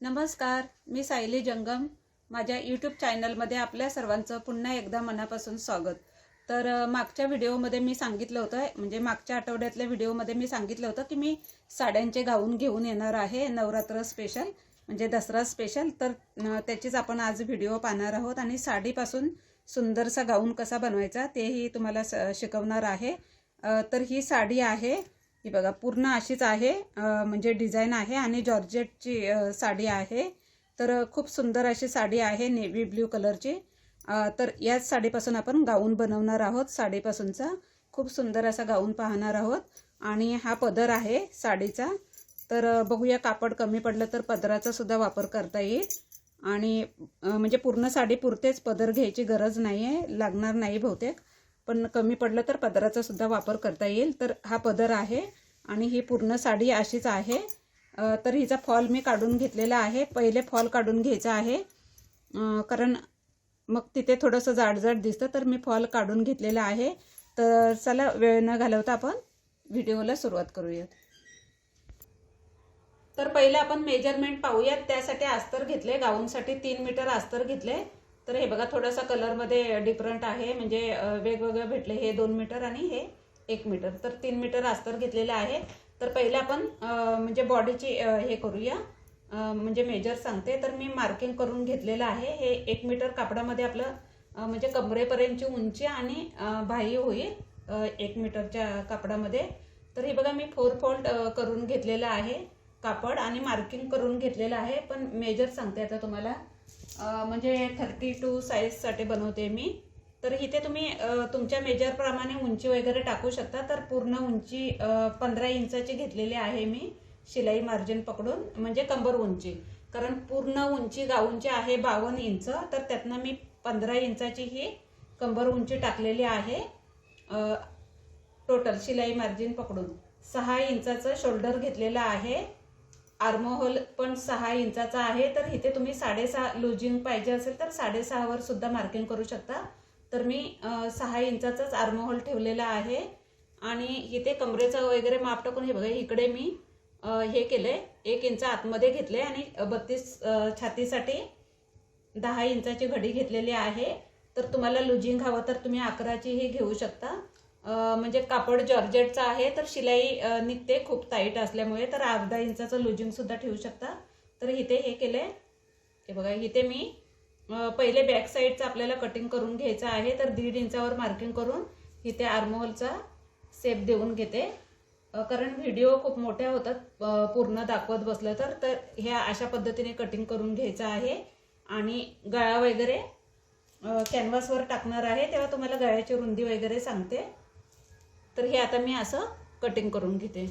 नमस्कार मी सायली जंगम. माझ्या यूट्यूब चॅनलमध्ये आपल्या सर्वांचं पुन्हा एकदा मनापासून स्वागत. तर मागच्या व्हिडिओमध्ये मी सांगितलं होतं म्हणजे मागच्या आठवड्यातल्या व्हिडिओमध्ये मी सांगितलं होतं की मी साड्यांचे गाऊन घेऊन येणार आहे नवरात्र स्पेशल म्हणजे दसरा स्पेशल तर त्याचीच आपण आज व्हिडिओ पाहणार आहोत आणि साडीपासून सुंदरसा गाऊन कसा बनवायचा तेही तुम्हाला स- शिकवणार आहे. तर ही साडी आहे ही बघा पूर्ण अशीच आहे म्हणजे डिझाईन आहे आणि जॉर्जेटची साडी आहे. तर खूप सुंदर अशी साडी आहे नेव्ही ब्ल्यू कलरची. तर याच साडीपासून आपण गाऊन बनवणार आहोत साडीपासूनचा. खूप सुंदर असा गाऊन पाहणार आहोत. आणि हा पदर आहे साडीचा. तर बघूया कापड कमी पडलं तर पदराचा सुद्धा वापर करता येईल. आणि म्हणजे पूर्ण साडी पुरतेच पदर घ्यायची गरज नाही आहे लागणार नाही बहुतेक. पण कमी पडलं तर पदराचा सुद्धा वापर करता येईल. तर हा पदर आहे आणि ही पूर्ण साडी अशीच आहे. तर हिचा फॉल मी काढून घेतलेला आहे. पहिले फॉल काढून घ्यायचा आहे. कारण मग तिथे थोडंसं जाडजाड दिसतं तर मी फॉल काढून घेतलेला आहे. तर चला वेळ न घालवता आपण व्हिडिओला सुरुवात करूयात. तर पहिले आपण मेजरमेंट पाहूयात. त्यासाठी अस्तर घेतले गाऊनसाठी तीन मीटर अस्तर घेतले. तर हे बघा थोडासा कलरमध्ये डिफरंट आहे. म्हणजे वेगवेगळं वेगवेगळे भेटले. हे दोन मीटर आणि हे एक मीटर. तर तीन मीटर अस्तर घेतलेलं आहे. तर पहिले आपण म्हणजे बॉडीची हे करूया. म्हणजे मेजर सांगते. तर मी मार्किंग करून घेतलेलं आहे. हे एक मीटर कापडामध्ये आपलं म्हणजे कमरेपर्यंतची उंची आणि बाह्य होईल एक मीटरच्या कापडामध्ये. तर हे बघा मी फोर फोल्ड करून घेतलेलं आहे कापड आणि मार्किंग करून घेतलेलं आहे. पण मेजर सांगते आता तुम्हाला. म्हणजे थर्टी टू साईजसाठी बनवते मी. तर इथे तुम्ही तुमच्या मेजरप्रमाणे उंची वगैरे टाकू शकता. तर पूर्ण उंची पंधरा इंचाची घेतलेली आहे मी शिलाई मार्जिन पकडून म्हणजे कंबर उंची. कारण पूर्ण उंची गाऊनची आहे बावन्न इंच तर त्यातनं मी पंधरा इंचाची ही कंबर उंची टाकलेली आहे. टोटल शिलाई मार्जिन पकडून. सहा इंचाचं शोल्डर घेतलेलं आहे. आर्मोहोल पण सहा इंचाचा आहे. तर इथे तुम्ही साडेसहा लुजिंग पाहिजे असेल तर साडेसहावर सुद्धा मार्किंग करू शकता. तर मी सहा इंचाचाच आर्मोहोल ठेवलेला आहे. आणि इथे कमरेचं वगैरे माप टाकून हे बघा इकडे मी हे केले. एक इंच आतमध्ये घेतले आणि बत्तीस छातीसाठी दहा इंचाची घडी घेतलेली आहे. तर तुम्हाला लुजिंग हवं तर तुम्ही अकराचीही घेऊ शकता. म्हणजे कापड जॉर्जेटचं आहे तर शिलाई निघते खूप टाईट असल्यामुळे. तर अर्धा इंचाचं लुजिंग सुद्धा ठेवू शकता. तर इथे हे केले. हे बघा इथे मी पहिले बॅक साईडचं आपल्याला कटिंग करून घ्यायचं आहे तर दीड इंचावर मार्किंग करून इथे आर्मोलचा सेप देऊन घेते. कारण व्हिडिओ खूप मोठ्या होतात पूर्ण दाखवत बसलं तर. तर ह्या अशा पद्धतीने कटिंग करून घ्यायचं आहे. आणि गळा वगैरे कॅनव्हासवर टाकणार आहे तेव्हा तुम्हाला गळ्याची रुंदी वगैरे सांगते. तर हे आता मी असं कटिंग करून घेते.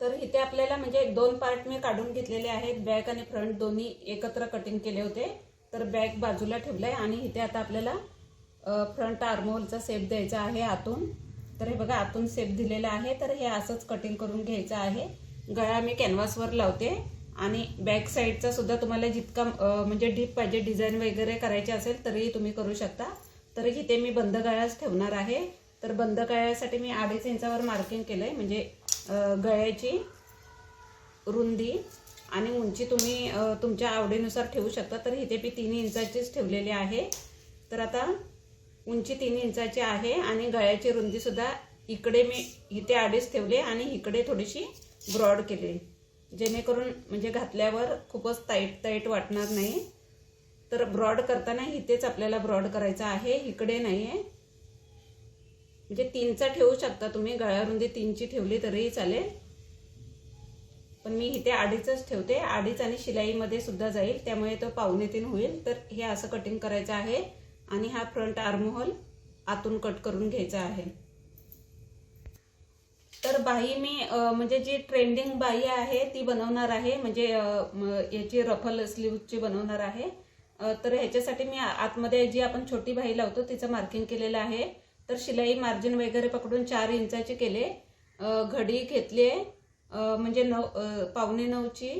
तर इथे आपल्याला म्हणजे दोन पार्ट मी काढून घेतलेले आहेत. बॅक आणि फ्रंट दोन्ही एकत्र कटिंग केले होते. तर बॅक बाजूला ठेवलाय आणि इथे आता आपल्याला फ्रंट आर्मोलचा सेप द्यायचा आहे आतून. तर हे बघा आतून सेप दिलेला आहे. तर हे असंच कटिंग करून घ्यायचं आहे. गळा मी कॅनव्हासवर लावते. आणि बॅक साईडचा सुद्धा तुम्हाला जितका म्हणजे डीप पाहिजे डिझाईन वगैरे करायचे असेल तरीही तुम्ही करू शकता. तर इथे मी बंद गळ्याच ठेवणार आहे. तर बंद गळ्यासाठी मी अडीच इंचावर मार्किंग केलं आहे म्हणजे गळ्याची रुंदी आणि उंची तुम्ही तुमच्या आवडीनुसार ठेवू शकता. तर इथे मी तीन इंचाचीच ठेवलेली आहे. तर आता उंची तीन इंचाची आहे आणि गळ्याची रुंदीसुद्धा इकडे मी इथे अडीच ठेवले आणि इकडे थोडीशी ब्रॉड केली. जेणेकरून म्हणजे घातल्यावर खूपच ताईट ताईट वाटणार नाही. तर ब्रॉड करताना इथेच आपल्याला ब्रॉड करायचा आहे इकडे नाही आहे म्हणजे तीनचा ठेवू शकता तुम्ही गळ्यारुंदी तीनची ठेवली तरीही चालेल. पण मी इथे अडीचच ठेवते. अडीच आणि शिलाईमध्ये सुद्धा जाईल त्यामुळे तो पावणे तीन होईल. तर हे असं कटिंग करायचं आहे आणि हा फ्रंट आर्महोल आतून कट करून घ्यायचा आहे. तर बाही मी म्हणजे जी ट्रेंडिंग बाही आहे ती बनवणार आहे. म्हणजे याची रफल स्लीवची बनवणार आहे. तर ह्याच्यासाठी मी आतमध्ये जी आपण छोटी बाही लावतो तिचं मार्किंग केलेलं आहे. तर शिलाई मार्जिन वगैरे पकडून चार इंचाची केले. घडी घेतली म्हणजे नऊ पावणे नऊची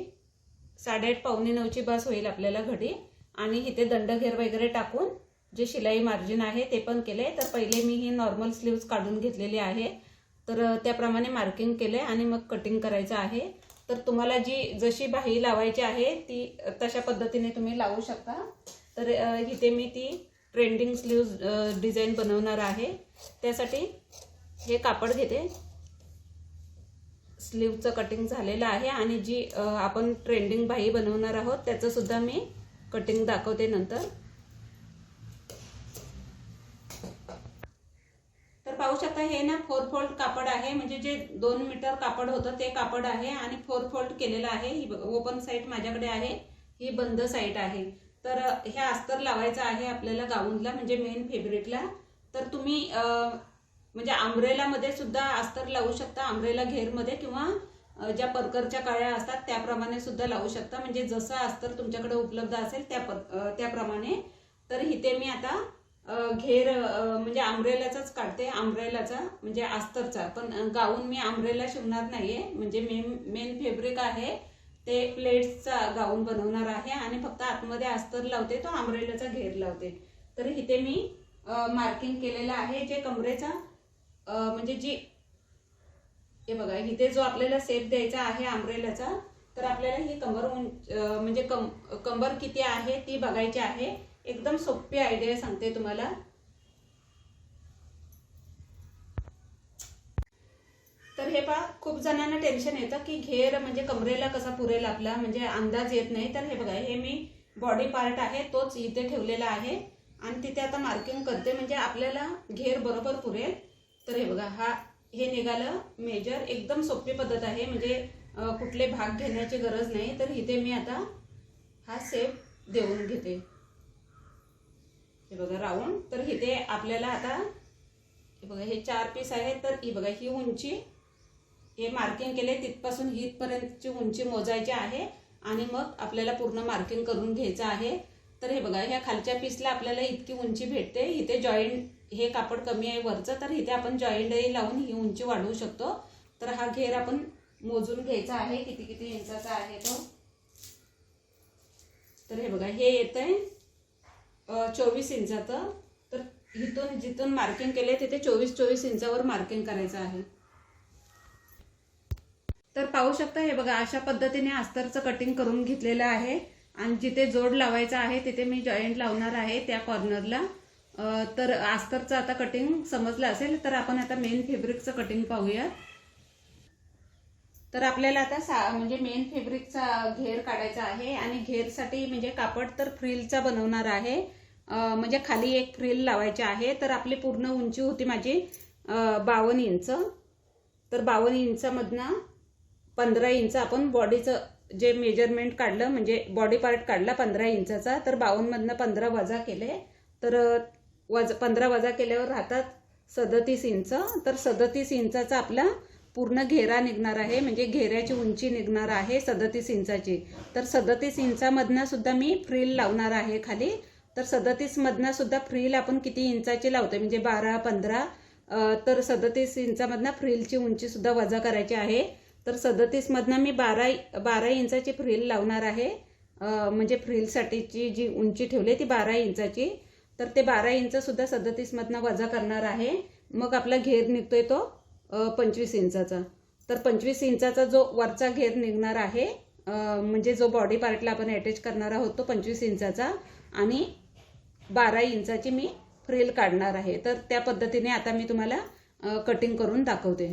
साडेआठ पावणे नऊची बस होईल आपल्याला घडी. आणि इथे दंडघेर वगैरे टाकून जे शिलाई मार्जिन आहे ते पण केले. तर पहिले मी ही नॉर्मल स्लीव्ज काढून घेतलेली आहे. तर त्याप्रमाणे मार्किंग केले आणि मग कटिंग करायचं आहे. तर तुम्हाला जी जशी बाही लावायची आहे ती तशा पद्धतीने तुम्ही लावू शकता. तर इथे मी ती ट्रेंडिंग स्लीव्ज डिझाईन बनवणार आहे. त्यासाठी हे कापड घेते. स्लीवचं कटिंग झालेलं आहे आणि जी आपण ट्रेंडिंग बाही बनवणार आहोत त्याचंसुद्धा मी कटिंग दाखवते नंतर. पाहू शकता हे ना फोर फोल्ड कापड आहे. म्हणजे जे दोन मीटर कापड होतं ते कापड आहे आणि फोर फोल्ड केलेलं आहे. ही ओपन साईड माझ्याकडे आहे. ही बंद साईड आहे. तर हे अस्तर लावायचं आहे आपल्याला गाऊनला म्हणजे मेन फेब्रिकला तर तुम्ही म्हणजे आंब्रेलामध्ये सुद्धा अस्तर लावू शकता आंब्रेला घेरमध्ये किंवा ज्या परकरच्या काळ्या असतात त्याप्रमाणे सुद्धा लावू शकता. म्हणजे जसं अस्तर तुमच्याकडे उपलब्ध असेल त्या पर त्याप्रमाणे. तर इथे मी आता घेर म्हणजे आंब्रेलाचाच काढते आंब्रेलाचा म्हणजे अस्तरचा पण गाऊन मी आंब्रेला शिवणार नाहीये. म्हणजे मेन मेन फेब्रिक आहे. ते प्लेट्सचा गाऊन बनवणार आहे आणि फक्त आतमध्ये अस्तर लावते तो आंब्रेलाचा घेर लावते. तर इथे मी मार्किंग केलेलं आहे जे कमरेचा म्हणजे जी हे बघा इथे जो आपल्याला सेप द्यायचा आहे आंब्रेलाचा तर आपल्याला ही कंबर म्हणजे कम कंबर किती आहे ती बघायची आहे. एकदम सोपी आयडिया सांगते तुम्हाला. तर हे पहा खूप जणांना टेन्शन येतं की घेर म्हणजे कमरेला कसा पुरेल आपला म्हणजे अंदाज येत नाही. तर हे बघा हे मी बॉडी पार्ट आहे तोच इथे ठेवलेला आहे. आणि तिथे आता मार्किंग करते म्हणजे आपल्याला घेर बरोबर पुरेल. तर हे बघा हा हे निघालं मेजर एकदम सोपी पद्धत आहे म्हणजे कुठले भाग घेण्याची गरज नाही. तर इथे मी आता हा सेप देऊन घेते. हे बघा राऊंड. तर इथे आपल्याला आता हे बघा हे चार पीस आहे तर ही बघा ही उंची हे मार्किंग केले तिथपासून हितपर्यंतची उंची मोजायची आहे. आणि मग आपल्याला पूर्ण मार्किंग करून घ्यायचं आहे. तर हे बघा ह्या खालच्या पीसला आपल्याला इतकी उंची भेटते. इथे जॉईंट हे कापड कमी आहे वरचं. तर इथे आपण जॉईंटही लावून ही उंची वाढवू शकतो. तर हा घेर आपण मोजून घ्यायचा आहे. किती किती इंचाचा आहे तो? तर हे बघा हे येत आहे चोवीस इंचाचं. तर इथून जिथून मार्किंग केले तिथे चोवीस चोवीस इंचावर मार्किंग करायचं आहे. तर पाहू शकता हे बघा अशा पद्धतीने अस्तरचं कटिंग करून घेतलेलं आहे. आणि जिथे जोड लावायचा आहे तिथे मी जॉईंट लावणार आहे त्या कॉर्नरला तर अस्तरचं आता कटिंग समजलं असेल तर आपण आता मेन फेब्रिकचं कटिंग पाहूया. तर आपल्याला आता सा म्हणजे मेन फेब्रिकचा घेर काढायचा आहे आणि घेरसाठी म्हणजे कापड तर फ्रिलचा बनवणार आहे. म्हणजे खाली एक फ्रिल लावायची आहे. तर आपली पूर्ण उंची होती माझी बावन्न इंच. तर बावन्न इंचामधनं पंधरा इंच आपण बॉडीचं जे मेजरमेंट काढलं म्हणजे बॉडी पार्ट काढला पंधरा इंचाचा तर बावन्नमधनं पंधरा वजा केले तर वज पंधरा वजा केल्यावर राहतात सदतीस इंच. तर सदतीस इंचाचा आपला पूर्ण घेरा निघणार आहे म्हणजे घेऱ्याची उंची निघणार आहे सदतीस इंचाची. तर सदतीस इंचामधनं सुद्धा मी फ्रिल लावणार आहे खाली. तर सदतीस मधनं सुद्धा फ्रील आपण किती इंचाची लावतोय म्हणजे बारा पंधरा तर सदतीस इंचामधनं फ्रिलची उंची सुद्धा वजा करायची आहे. तर सदतीस मधनं मी बारा बारा इंचाची फ्रिल लावणार आहे. म्हणजे फ्रिलसाठीची जी उंची ठेवली ती बारा इंचाची. तर ते बारा इंच सुद्धा सदतीस मधनं वजा करणार आहे. मग आपला घेर निघतोय तो. पंचवीस इंचाचा. तर पंचवीस इंचाचा जो वरचा घेर निघणार आहे म्हणजे जो बॉडी पार्टला आपण अटॅच करणार आहोत तो पंचवीस इंचाचा. आणि बारा इंचाची मी फ्रिल काढणार आहे. तर त्या पद्धतीने आता मी तुम्हाला कटिंग करून दाखवते.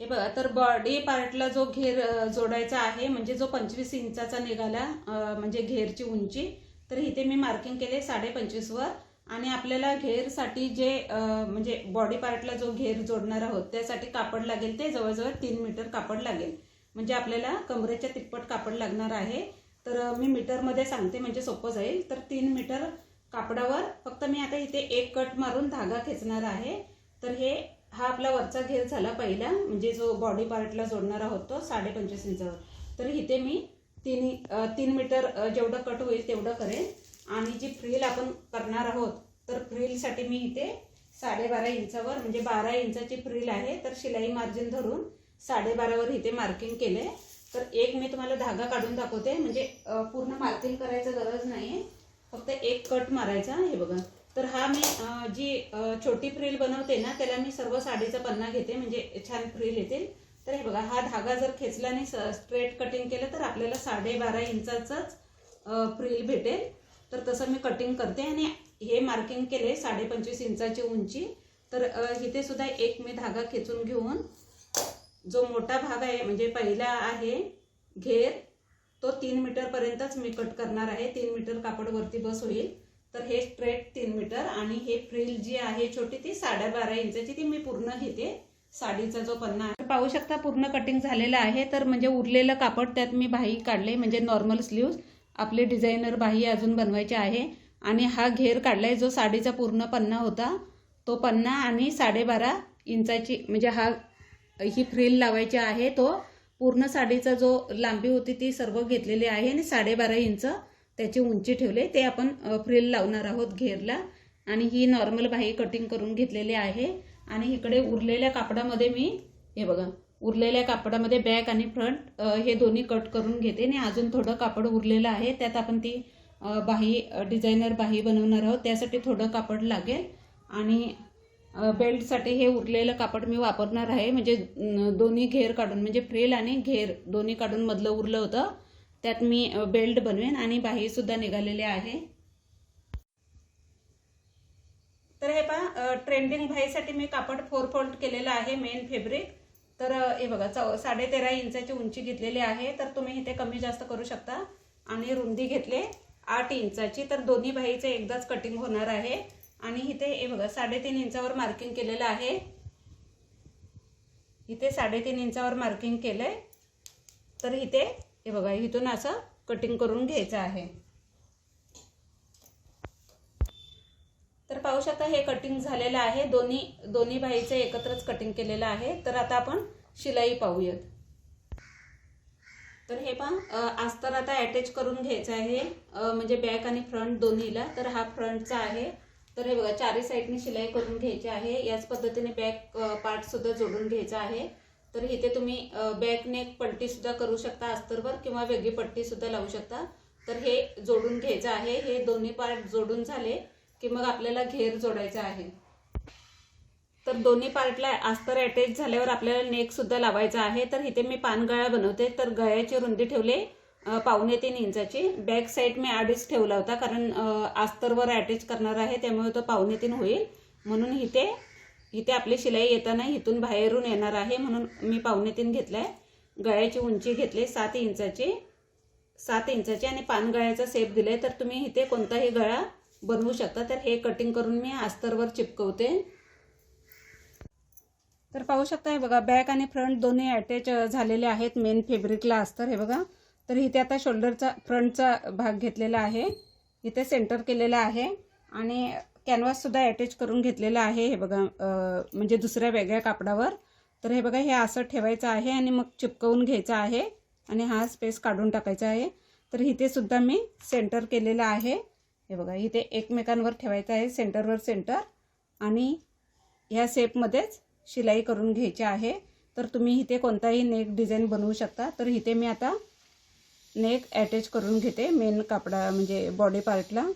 हे बघा तर बॉडी पार्टला जो घेर जोडायचा आहे म्हणजे जो पंचवीस इंचाचा निघाला म्हणजे घेरची उंची तर इथे मी मार्किंग केले साडे पंचवीसवर आणि आपल्याला घेरसाठी जे म्हणजे बॉडी पार्टला जो घेर जोडणार आहोत त्यासाठी कापड लागेल ते जवळजवळ तीन मीटर कापड लागेल. म्हणजे आपल्याला कमरेच्या तिप्पट कापड लागणार आहे. तर मी मीटरमध्ये सांगते म्हणजे सोपं जाईल. तर तीन मीटर कापडावर फक्त मी आता इथे एक कट मारून धागा खेचणार आहे. तर हे हा आपला वरचा घेर झाला पहिला म्हणजे जो बॉडी पार्टला जोडणार आहोत तो साडे पंचवीस इंचावर. तर इथे मी तीन तीन मीटर जेवढं कट होईल तेवढं करेन. आणि जी फ्रील आपण करणार आहोत तर फ्रीलसाठी मी इथे साडेबारा इंचावर म्हणजे बारा इंचाची फ्रिल आहे तर शिलाई मार्जिन धरून साडेबारावर इथे मार्किंग केले. तर एक मी तुम्हाला धागा काढून दाखवते म्हणजे पूर्ण मार्किंग करायचं गरज नाही फक्त एक कट मारायचा हे बघा. तर हा मी जी छोटी फ्रिल बनवते ना त्याला मी सर्व साडीचा पन्ना घेते म्हणजे छान फ्रिल येतील. तर हे बघा हा धागा जर खेचला आणि स्ट्रेट कटिंग केलं तर आपल्याला साडेबारा इंचाचंच फ्रिल भेटेल. तर तसं मी कटिंग करते आणि हे मार्किंग केले साडे पंचवीस इंचाची उंची. तर इथे सुद्धा एक मी धागा खेचून घेऊन जो मोठा भाग आहे म्हणजे पहिला आहे घेर तो तीन मीटरपर्यंतच मी कट करणार आहे. तीन मीटर कापड वरती बस होईल. तर हे स्ट्रेट तीन मीटर आणि हे फ्रिल जी आहे छोटी ती साडेबारा इंचाची ती मी पूर्ण घेते साडीचा जो पन्ना आहे. पाहू शकता पूर्ण कटिंग झालेलं आहे. तर म्हणजे उरलेलं कापड त्यात मी बाही काढले म्हणजे नॉर्मल स्लीव्ज आपले डिझायनर बाही अजून बनवायचे आहे. आणि हा घेर काढलाय जो साडीचा पूर्ण पन्ना होता तो पन्ना आणि साडेबारा इंचाची म्हणजे हा ही फ्रिल लावायची आहे तो पूर्ण साडीचा जो लांबी होती ती सर्व घेतलेली आहे आणि साडेबारा इंच त्याची उंची ठेवले ते आपण फ्रिल लावणार आहोत घेरला. आणि ही नॉर्मल बाही कटिंग करून घेतलेली आहे. आणि इकडे उरलेल्या कापडामध्ये मी हे बघा उरलेल्या कापडामध्ये बॅक आणि फ्रंट हे दोन्ही कट करून घेते. आणि अजून थोडं कापड उरलेलं आहे. त्यात आपण ती बाही डिझायनर बाही बनवणार आहोत. त्यासाठी थोडं कापड लागेल. आणि बेल्टसाठी हे उरलेलं कापड मी वापरणार आहे. म्हणजे दोन्ही घेर काढून म्हणजे फ्रेल आणि घेर दोन्ही काढून मधलं उरलं होतं. त्यात मी बेल्ट बनवेन आणि बाहीसुद्धा निघालेले आहे. तर हे पहा ट्रेंडिंग बाहीसाठी मी कापड फोर फोल्ड केलेलं आहे मेन फेब्रिक. तर हे बघा चौ साडे तेरा इंचाची उंची घेतलेली आहे तर तुम्ही इथे कमी जास्त करू शकता. आणि रुंदी घेतले आठ इंचाची तर दोन्ही बाहीचे एकदाच कटिंग होणार आहे. आणि इथे हे बघा साडेतीन इंचावर मार्किंग केलेलं आहे. इथे साडेतीन इंचावर मार्किंग केलंय. तर इथे हे बघा इथून असं कटिंग करून घ्यायचं आहे. तर पाहू शकता हे कटिंग झालेलं आहे. दोन्ही दोन्ही बाईचं एकत्रच कटिंग केलेलं आहे. तर आता आपण शिलाई पाहूयात. तर हे पहा अस्तर आता अटॅच करून घ्यायचं आहे. म्हणजे बॅक आणि फ्रंट दोन्हीला. तर हा फ्रंटचा आहे. तर हे बघा चारी साईडने शिलाई करून घ्यायची आहे. याच पद्धतीने बॅक पार्ट सुद्धा जोडून घ्यायचा आहे. तर इथे तुम्ही बॅक नेक पट्टी सुद्धा करू शकता अस्तरवर किंवा वेगळी पट्टी सुद्धा लावू शकता. तर हे जोडून घ्यायचं आहे. हे दोन्ही पार्ट जोडून झाले. की मग आपल्याला घेर जोडायचा आहे. तर दोन्ही पार्टला अस्तर अटॅच झाल्यावर आपल्याला नेक सुद्धा लावायचा आहे. तर इथे मी पानगळा बनवते. तर गळ्याची रुंदी ठेवले. पावणे तीन इंचाची. बॅक साईड मी अडीच ठेवला होता कारण आस्तरवर अस्तरवर अटॅच करणार आहे. त्यामुळे तो पावणे तीन होईल. म्हणून इथे इथे आपली शिलाई येताना इथून बाहेरून येणार आहे. म्हणून मी पावणे तीन घेतलाय. गळ्याची उंची घेतली सात इंचाची. सात इंचाची आणि पानगळ्याचा सेप दिले तर तुम्ही इथे कोणताही गळा बनवू शकता. तर हे कटिंग करून मी अस्तरवर चिपकवते. तर पाहू शकता हे बघा बॅक आणि फ्रंट दोन्ही अटॅच झालेले आहेत मेन फेब्रिकला अस्तर हे बघा. तर इथे आता शोल्डरचा फ्रंटचा भाग घेतलेला आहे. इथे सेंटर केलेला आहे. आणि कॅनव्हाससुद्धा अटॅच करून घेतलेला आहे हे बघा म्हणजे दुसऱ्या वेगळ्या कापडावर. तर हे बघा हे असं ठेवायचं आहे आणि मग चिपकवून घ्यायचं आहे. आणि हा स्पेस काढून टाकायचा आहे. तर इथे सुद्धा मी सेंटर केलेलं आहे. हे बघा इथे एकमेकांवर ठेवायचं आहे सेंटरवर सेंटर. आणि ह्या सेपमध्येच शिलाई करून घ्यायची आहे. तर तुम्ही इथे कोणताही नेक डिझाईन बनवू शकता. तर इथे मी आता नेक अटॅच करून घेते मेन कापडा म्हणजे बॉडी पार्टला.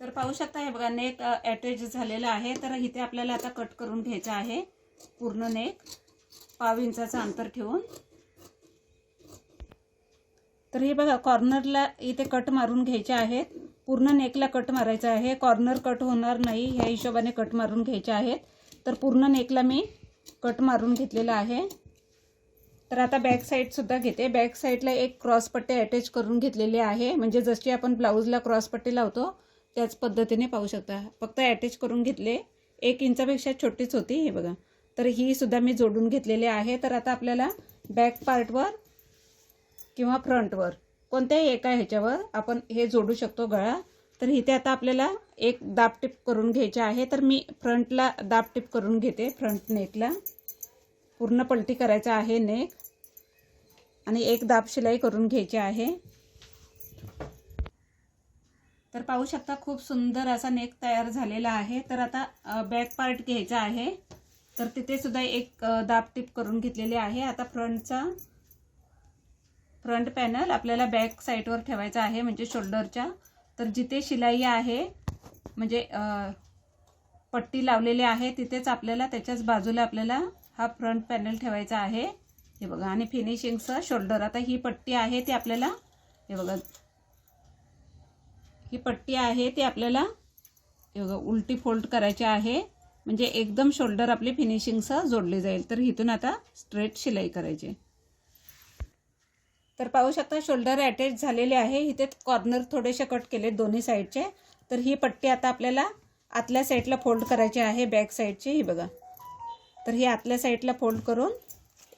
तर पाहू शकता हे बघा नेक अटॅच झालेला आहे. तर इथे आपल्याला आता कट करून घ्यायचं आहे पूर्ण नेक. पाव इंचाचं अंतर ठेवून. तर हे बघा कॉर्नरला इथे कट मारून घ्यायचे आहेत. पूर्ण नेकला कट मारायचा आहे. कॉर्नर कट होणार नाही ह्या हिशोबाने कट मारून घ्यायचे आहेत. तर पूर्ण नेकला मी कट मारून घेतलेला आहे. तर आता बॅक साईडसुद्धा घेते. बॅक साईडला एक क्रॉसपट्टे अटॅच करून घेतलेली आहे. म्हणजे जशी आपण ब्लाऊजला क्रॉसपट्टी लावतो त्याच पद्धतीने पाहू शकता. फक्त अटॅच करून घेतले. एक इंचापेक्षा छोटीच होती हे बघा. तर ही सुद्धा मी जोडून घेतलेली आहे. तर आता आपल्याला बॅक पार्टवर किंवा फ्रंटवर कोणत्याही एका ह्याच्यावर आपण हे जोडू शकतो गळा. तर इथे आता आपल्याला एक दाब टिप करून घ्यायचे आहे. तर मी फ्रंटला दाब टिप करून घेते फ्रंट नेकला पूर्ण पलटी करायचा आहे नेक आणि एक दाब शिलाई करून घ्यायची आहे. तर पाहू शकता खूप सुंदर असा नेक तयार झालेला आहे. तर आता बॅक पार्ट घ्यायचा आहे. तर तिथे सुद्धा एक दाब टिप करून घेतलेली आहे. आता फ्रंटचा फ्रंट पॅनल आपल्याला बॅक साईडवर ठेवायचा आहे म्हणजे शोल्डरच्या. तर जिथे शिलाई आहे म्हणजे पट्टी लावलेली आहे तिथेच आपल्याला त्याच्याच बाजूला आपल्याला हा फ्रंट पॅनल ठेवायचा आहे. हे बघा आणि फिनिशिंगचं शोल्डर. आता ही पट्टी आहे ती आपल्याला हे बघा. ही पट्टी आहे ती आपल्याला हे बघा उलटी फोल्ड करायची आहे. म्हणजे एकदम शोल्डर आपली फिनिशिंगसह जोडली जाईल. तर इथून आता स्ट्रेट शिलाई करायची. तर पाहू शकता शोल्डर अटॅच झालेले आहे. इथे कॉर्नर थोडेसे कट केले दोन्ही साईडचे तर ही पट्टी आता आपल्याला आतल्या साईडला फोल्ड करायची आहे बॅक साईडची ही बघा. तर ही आतल्या साईडला फोल्ड करून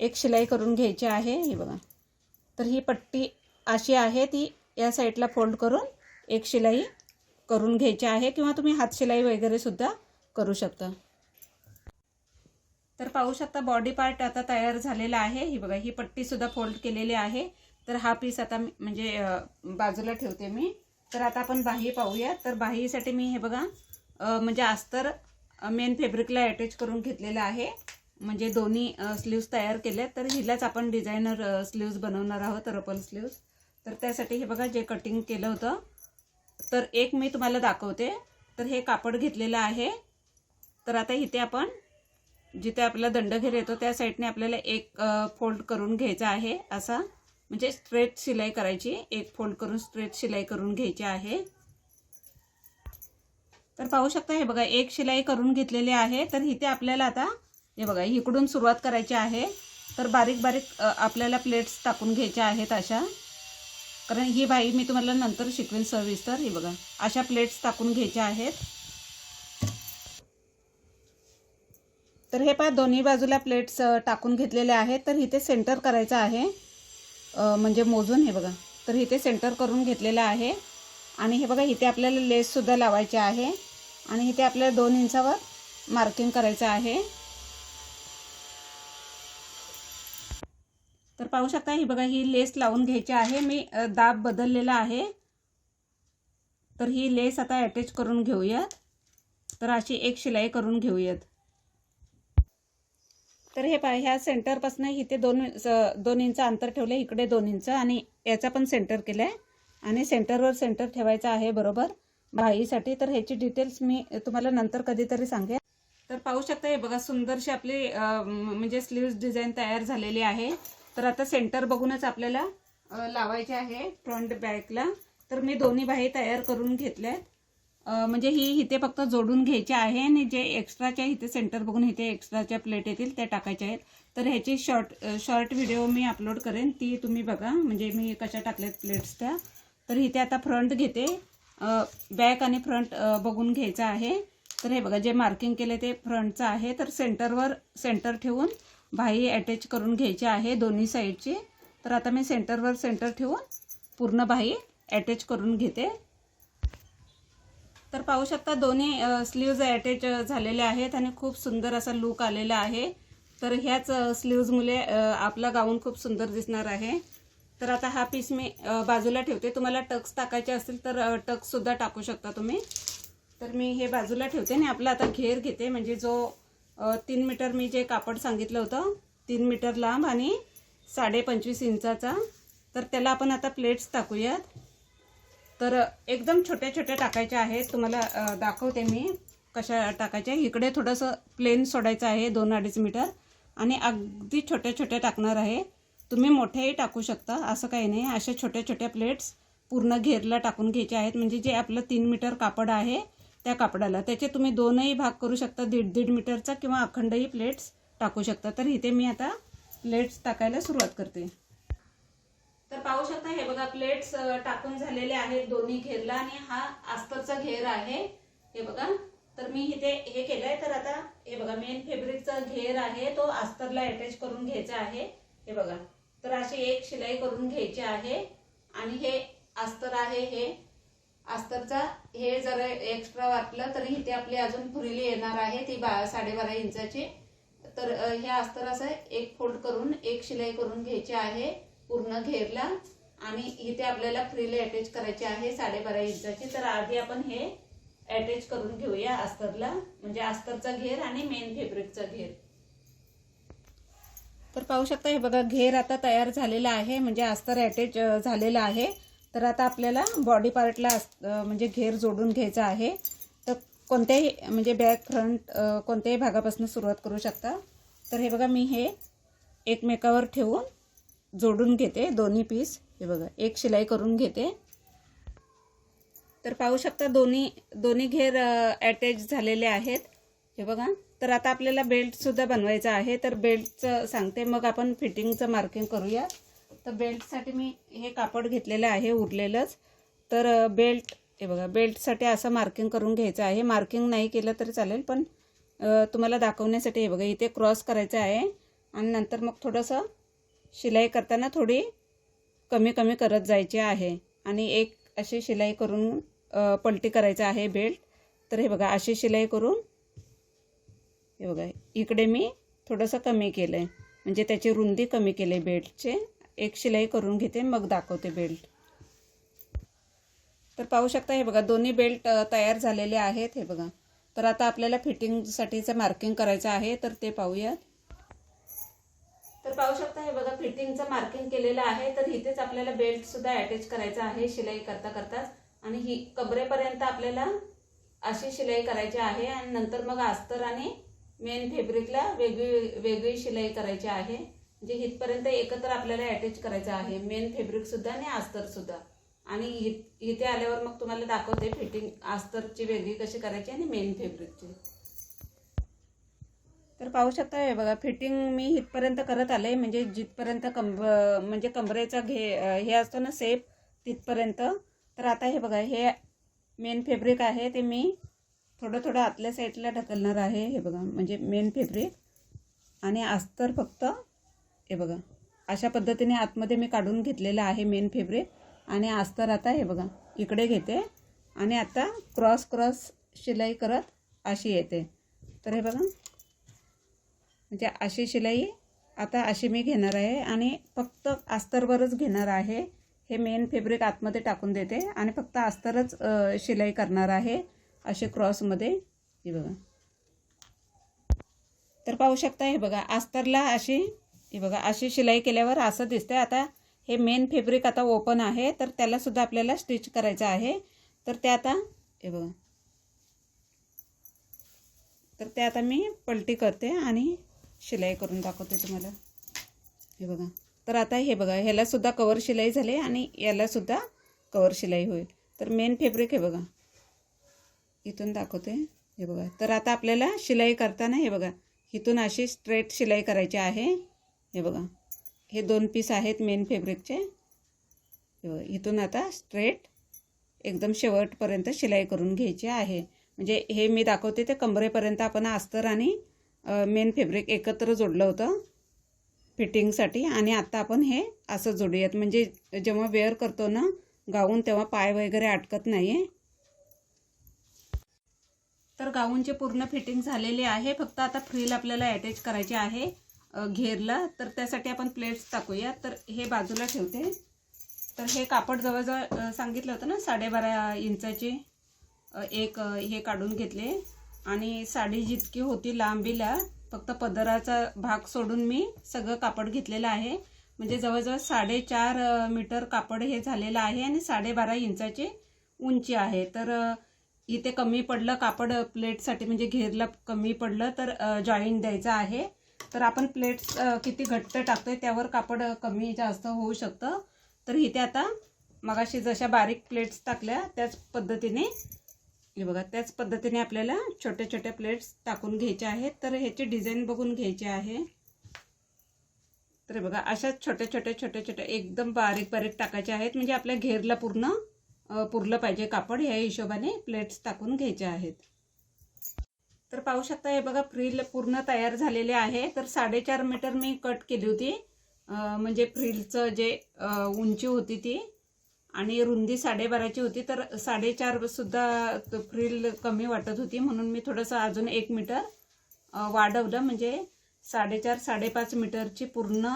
एक शिलाई करून घ्यायची आहे. ही बघा. तर ही पट्टी अशी आहे ती या साईडला फोल्ड करून एक शिलाई करून घ्यायची आहे किंवा तुम्ही हातशिलाई वगैरेसुद्धा करू शकता. तर पाहू शकता बॉडी पार्ट आता तयार झालेला आहे. ही बघा ही पट्टीसुद्धा फोल्ड केलेली आहे. तर हा पीस आता म्हणजे बाजूला ठेवते मी. तर आता आपण बाही पाहूया. तर बाहीसाठी मी हे बघा म्हणजे अस्तर मेन फॅब्रिकला अटॅच करून घेतलेलं आहे. म्हणजे दोन्ही स्लीव्ज तयार केल्या तर हिलाच आपण डिझायनर स्लीव्ज बनवणार आहोत रपल स्लीव्ज तर त्यासाठी हे बघा जे कटिंग केलं होतं. तर एक मी तुम्हाला दाखवते. तर हे कापड घेतलेलं आहे. तर आता इथे आपण जिथे आपला दंडघेर येतो त्या साईडने आपल्याला एक फोल्ड करून घ्यायचा आहे असा. म्हणजे स्ट्रेट शिलाई करायची. एक फोल्ड करून स्ट्रेट शिलाई करून घ्यायची आहे. तर पाहू शकता हे बघा एक शिलाई करून घेतलेली आहे. तर इथे आपल्याला आता हे बघा इकडून सुरुवात करायची आहे. तर बारीक बारीक आपल्याला प्लेट्स टाकून घ्यायच्या आहेत अशा. कारण ही बाई मी तुम्हाला नंतर शिकवेन सविस्तर हे बघा अशा प्लेट्स टाकून घ्यायच्या आहेत. तर हे पहा दोन्ही बाजूला प्लेट्स टाकून घेतलेले आहेत. तर इथे सेंटर करायचं आहे. म्हणजे मोजून हे बघा. तर इथे सेंटर करून घेतलेलं आहे. आणि हे बघा इथे आपल्याला लेससुद्धा लावायचे आहे. आणि इथे आपल्याला दोन इंचावर मार्किंग करायचं आहे. तर पाहू शकता ही बघा ही लेस लावून घ्यायची आहे. मी दाब बदललेला आहे. तर ही लेस आता अटॅच करून घेऊयात. तर अशी एक शिलाई करून घेऊयात. तर हे पहा ह्या सेंटरपासून इथे दोन स- दोन इंच अंतर ठेवलं इकडे दोन इंच आणि याचा पण सेंटर केलं आहे आणि सेंटरवर सेंटर ठेवायचं आहे बरोबर. बाईसाठी तर ह्याची डिटेल्स मी तुम्हाला नंतर कधीतरी सांगेन. तर पाहू शकता हे बघा सुंदरशी आपली म्हणजे स्लीव्ज डिझाईन तयार झालेली आहे. तर आता सेंटर बघूनच आपल्याला लावायचे आहे फ्रंट बॅकला तर मी दोन्ही बाही तयार करून घेतल्या आहेत म्हणजे ही इथे फक्त जोडून घ्यायची आहे आणि जे एक्स्ट्राच्या इथे सेंटर बघून इथे एक्स्ट्राच्या प्लेट येतील त्या टाकायच्या आहेत. तर ह्याची शॉर्ट शॉर्ट व्हिडिओ मी अपलोड करेन. ती तुम्ही बघा. म्हणजे मी कशा टाकल्यात प्लेट्स त्या. तर इथे आता फ्रंट घेते. बॅक आणि फ्रंट बघून घ्यायचं आहे. तर हे बघा जे मार्किंग केले ते फ्रंटचं आहे. तर सेंटरवर सेंटर ठेवून बाही अटॅच करून घ्यायची आहे दोन्ही साईडची तर आता मी सेंटरवर सेंटर ठेवून पूर्ण बाही अटॅच करून घेते. तर पाहू शकता दोन्ही स्लीव्ज अटॅच झालेले आहेत आणि खूप सुंदर असा लुक आलेला आहे. तर ह्याच स्लीव्जमुळे आपला गाऊन खूप सुंदर दिसणार आहे. तर आता हा पीस मी बाजूला ठेवते. तुम्हाला टक्स टाकायचे असतील तर टक्ससुद्धा टाकू शकता तुम्ही. तर मी हे बाजूला ठेवते आणि आपला आता घेर घेते. म्हणजे जो तीन मीटर मी जे कापड सांगितलं होतं तीन मीटर लांब आणि साडे पंचवीस इंचाचा. तर त्याला आपण आता प्लेट्स टाकूयात. तर एकदम छोट्या छोट्या टाकायच्या आहेत. तुम्हाला दाखवते मी कशा टाकायच्या. इकडे थोडंसं प्लेन सोडायचं आहे दोन अडीच मीटर आणि अगदी छोट्या छोट्या टाकणार आहे. तुम्ही मोठ्याही टाकू शकता असं काही नाही. अशा छोट्या छोट्या प्लेट्स पूर्ण घेरला टाकून घ्यायचे आहेत. म्हणजे जे आपलं तीन मीटर कापड आहे त्या कापडाला. त्याचे तुम्ही दोनही भाग करू शकता दीड दीड मीटरचा किंवा अखंडही प्लेट्स टाकू शकता. तर इथे मी आता प्लेट्स टाकायला सुरुवात करते. तर पाहू शकता हे बघा प्लेट्स टाकून झालेले आहेत दोन्ही घेरला आणि हा आस्तरचा घेर आहे. हे बघा तर मी इथे हे केलंय तर आता हे बघा मेन फेब्रिकचा घेर आहे तो आस्तरला अटॅच करून घ्यायचा आहे. हे बघा तर अशी एक शिलाई करून घ्यायची आहे. आणि हे अस्तर आहे हे अस्तरचा हे जर एक्स्ट्रा वाटलं तर इथे आपली अजून फुरिली येणार आहे ती बा साडेबारा इंचाची. तर हे अस्तर असं एक फोल्ड करून एक शिलाई करून घ्यायची आहे. पूर्ण घेरला आणि इथे आपल्याला फ्रीली अटॅच करायची आहे साडेबारा इंचाची. तर आधी आपण हे अटॅच करून घेऊया अस्तरला. म्हणजे अस्तरचा घेर आणि मेन फेब्रिकचा घेर. तर पाहू शकता हे बघा घेर आता तयार झालेला आहे. म्हणजे अस्तर अटॅच झालेला झालेलं आहे. तर आता आपल्याला बॉडी पार्टला म्हणजे घेर जोडून घ्यायचा आहे. तर कोणत्याही म्हणजे बॅक फ्रंट कोणत्याही भागापासून सुरुवात करू शकता. तर हे बघा मी हे एकमेकावर ठेवून जोडून घेते दोन्ही पीस हे बघा एक शिलाई करून घेते. तर पाहू शकता दोन्ही दोन्ही घेर अटॅच झालेले आहेत. हे बघा तर आता आपल्याला बेल्टसुद्धा बनवायचा आहे. तर बेल्टचं सांगते मग आपण फिटिंगचं मार्किंग करूया. तर बेल्टसाठी मी हे कापड घेतलेलं आहे उरलेलंच. तर बेल्ट हे बघा बेल्टसाठी असं मार्किंग करून घ्यायचं आहे. मार्किंग नाही केलं तरी चालेल पण तुम्हाला दाखवण्यासाठी हे बघा इथे क्रॉस करायचं आहे. आणि नंतर मग थोडंसं शिलाई करताना थोडी कमी कमी करत जायची आहे. आणि एक अशी शिलाई करून पलटी करायचं आहे बेल्ट. तर हे बघा अशी शिलाई करून हे बघा इकडे मी थोडंसं कमी केलं आहे म्हणजे त्याची रुंदी कमी केली आहे बेल्टचे. एक शिलाई करून घेते मग दाखवते बेल्ट. तर पाहू शकता हे बघा दोन्ही बेल्ट तयार झालेले आहेत हे बघा. तर आता आपल्याला फिटिंगसाठीचं मार्किंग करायचं आहे तर ते पाहूयात. तर पाहू शकता हे बघा फिटिंगचं मार्किंग केलेलं आहे. तर इथेच आपल्याला बेल्ट सुद्धा अटॅच करायचा आहे शिलाई करता करताच. आणि ही कबरेपर्यंत आपल्याला अशी शिलाई करायची आहे. आणि नंतर मग अस्तर आणि मेन फेब्रिकला वेगळी वेगळी शिलाई करायची आहे. जे इथपर्यंत एकत्र आपल्याला अटॅच करायचं आहे. मेन फेब्रिक सुद्धा आणि अस्तर सुद्धा. आणि इथे आल्यावर मग तुम्हाला दाखवते फिटिंग अस्तरची वेगळी कशी करायची आणि मेन फेब्रिकची तर पाहू शकता हे बघा फिटिंग मी इथपर्यंत करत आले म्हणजे जिथपर्यंत कंब म्हणजे कमरेचा घे हे असतो ना सेप तिथपर्यंत. तर आता हे बघा हे मेन फेब्रिक आहे ते मी थोडं थोडं आतल्या साईडला ढकलणार आहे. हे बघा म्हणजे मेन फेब्रिक आणि अस्तर फक्त हे बघा अशा पद्धतीने आतमध्ये मी काढून घेतलेलं आहे मेन फेब्रिक आणि अस्तर आता हे बघा इकडे घेते. आणि आता क्रॉस क्रॉस शिलाई करत अशी येते. तर हे बघा म्हणजे अशी शिलाई आता अशी मी घेणार आहे आणि फक्त अस्तरवरच घेणार आहे. हे मेन फेब्रिक आतमध्ये टाकून देते आणि फक्त अस्तरच शिलाई करणार आहे असे क्रॉसमध्ये हे बघा. तर पाहू शकता हे बघा अस्तरला अशी हे बघा अशी शिलाई केल्यावर असं दिसते आता हे मेन फेब्रिक आता ओपन आहे तर त्याला सुद्धा आपल्याला स्टिच करायचं आहे. तर ते आता हे बघा. तर ते आता मी पलटी करते आणि शिलाई करून दाखवते तुम्हाला. हे बघा. तर आता हे बघा ह्यालासुद्धा कवर शिलाई झाली आणि यालासुद्धा कवर शिलाई होईल. तर मेन फेब्रिक हे बघा. इथून दाखवते. हे बघा. तर आता आपल्याला शिलाई करताना हे बघा इथून अशी स्ट्रेट शिलाई करायची आहे. हे बघा. हे दोन पीस आहेत मेन फेब्रिकचे हे बघा. इथून आता स्ट्रेट एकदम शेवटपर्यंत शिलाई करून घ्यायची आहे. म्हणजे हे मी दाखवते ते कमरेपर्यंत आपण अस्तर आणि मेन फेब्रिक एकत्र जोडलं होतं फिटिंगसाठी आणि आत्ता आपण हे असं जोडूयात. म्हणजे जेव्हा वेअर करतो ना गाऊन तेव्हा पाय वगैरे अटकत नाही आहे तर गाऊनचे पूर्ण फिटिंग झालेले आहे. फक्त आता फ्रील आपल्याला अटॅच करायचे आहे घेरला. तर त्यासाठी आपण प्लेट्स टाकूया तर हे बाजूला ठेवते. तर हे कापड जवळजवळ सांगितलं होतं ना साडेबारा इंचाचे. एक हे काढून घेतले. आणि साडी जितकी होती लांबीला फक्त पदराचा भाग सोडून मी सगळं कापड घेतलेलं आहे. म्हणजे जवळजवळ साडेचार मीटर कापड हे झालेलं आहे आणि साडेबारा इंचाची उंची आहे. तर इथे कमी पडलं कापड प्लेटसाठी म्हणजे घेरला कमी पडलं तर जॉईंट द्यायचं आहे. तर आपण प्लेट्स किती घट्ट टाकतोय त्यावर कापड कमी जास्त होऊ शकतं. तर इथे आता मगाशी जशा बारीक प्लेट्स टाकल्या त्याच पद्धतीने हे बघा त्याच पद्धतीने आपल्याला छोट्या छोट्या प्लेट्स टाकून घ्यायच्या आहेत. तर ह्याची डिझाईन बघून घ्यायची आहे. तर बघा अशा छोट्या छोट्या छोट्या छोट्या एकदम बारीक बारीक टाकायच्या आहेत. म्हणजे आपल्या घेरला पूर्ण पुरलं पाहिजे कापड. ह्या हिशोबाने प्लेट्स टाकून घ्यायचे आहेत. तर पाहू शकता हे बघा फ्रील पूर्ण तयार झालेले आहे. तर साडेचार मीटर मी कट केली होती. म्हणजे फ्रीलचं जे उंची होती ती आणि रुंदी साडेबाराची होती तर साडेचार सुद्धा फ्रिल फ्रील कमी वाटत होती म्हणून मी थोडंसं अजून एक मीटर वाढवलं. म्हणजे साडेचार साडेपाच मीटरची पूर्ण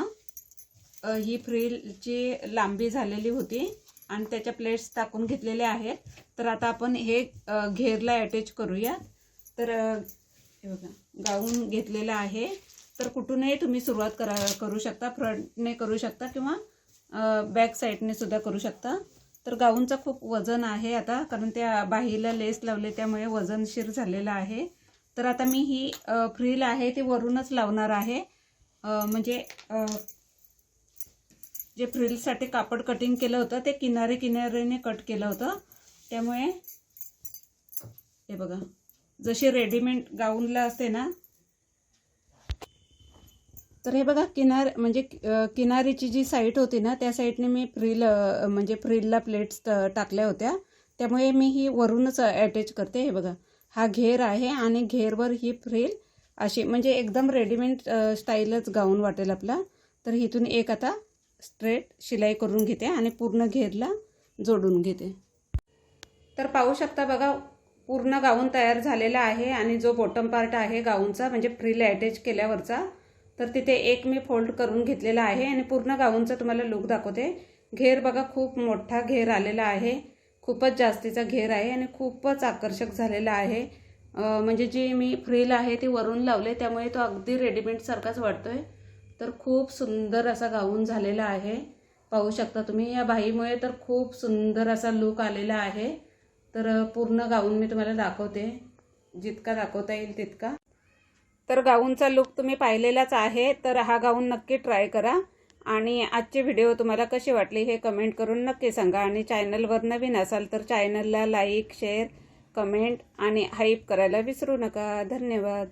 ही फ्रीलची लांबी झालेली होती आणि त्याच्या प्लेट्स टाकून घेतलेले आहेत. तर आता आपण हे घेरला अटॅच करूया. तर हे बघा गाऊन घेतलेलं आहे. तर कुठूनही तुम्ही सुरुवात करा करू शकता फ्रंटने करू शकता किंवा बॅक साईडने सुद्धा करू शकता. तर गाऊनचं खूप वजन आहे आता कारण त्या बाहीला लेस लावले त्यामुळे वजनशीर झालेलं आहे. तर आता मी ही फ्रील आहे ती वरूनच लावणार आहे. म्हणजे जे फ्रीलसाठी कापड कटिंग केलं होतं ते किनारे किनारीने कट केलं होतं. त्यामुळे हे बघा जशी रेडीमेड गाऊनला असते ना तर हे बघा किनार म्हणजे किनारीची जी साईट होती ना त्या साईडने मी फ्रील म्हणजे फ्रीलला प्लेट्स टाकल्या होत्या. त्यामुळे मी ही वरूनच अटॅच करते. हे बघा हा घेर आहे आणि घेरवर ही फ्रील अशी म्हणजे एकदम रेडीमेड स्टाईलच गाऊन वाटेल आपला. तर इथून एक आता स्ट्रेट शिलाई करून घेते आणि पूर्ण घेरला जोडून घेते. तर पाहू शकता बघा पूर्ण गाऊन तयार झालेला आहे आणि जो बॉटम पार्ट आहे गाऊनचा म्हणजे फ्रील अटॅच केल्यावरचा तर तिथे एक मी फोल्ड करून घेतलेला आहे आणि पूर्ण गाऊनचा तुम्हाला लुक दाखवते. घेर बघा खूप मोठा घेर आलेला आहे. खूपच जास्तीचा घेर आहे आणि खूपच आकर्षक झालेला आहे. म्हणजे जी मी फ्रील आहे ती वरून लावले त्यामुळे तो अगदी रेडीमेडसारखाच वाटतो आहे तर खूप सुंदर असा गाऊन झालेला आहे. पाहू शकता तुम्ही या बाईमुळे तर खूप सुंदर असा लुक आलेला आहे. तर पूर्ण गाऊन मी तुम्हाला दाखवते. जितका दाखवता येईल तितका. तर गाऊनचा लुक तुम्ही पाहिलेलाच आहे तर हा गाऊन नक्की ट्राय करा. आणि आजचे व्हिडिओ तुम्हाला कसे वाटली हे कमेंट करून नक्की सांगा. आणि चॅनलवर नवीन असाल तर चॅनलला लाईक शेअर कमेंट आणि हाईप करायला विसरू नका. धन्यवाद.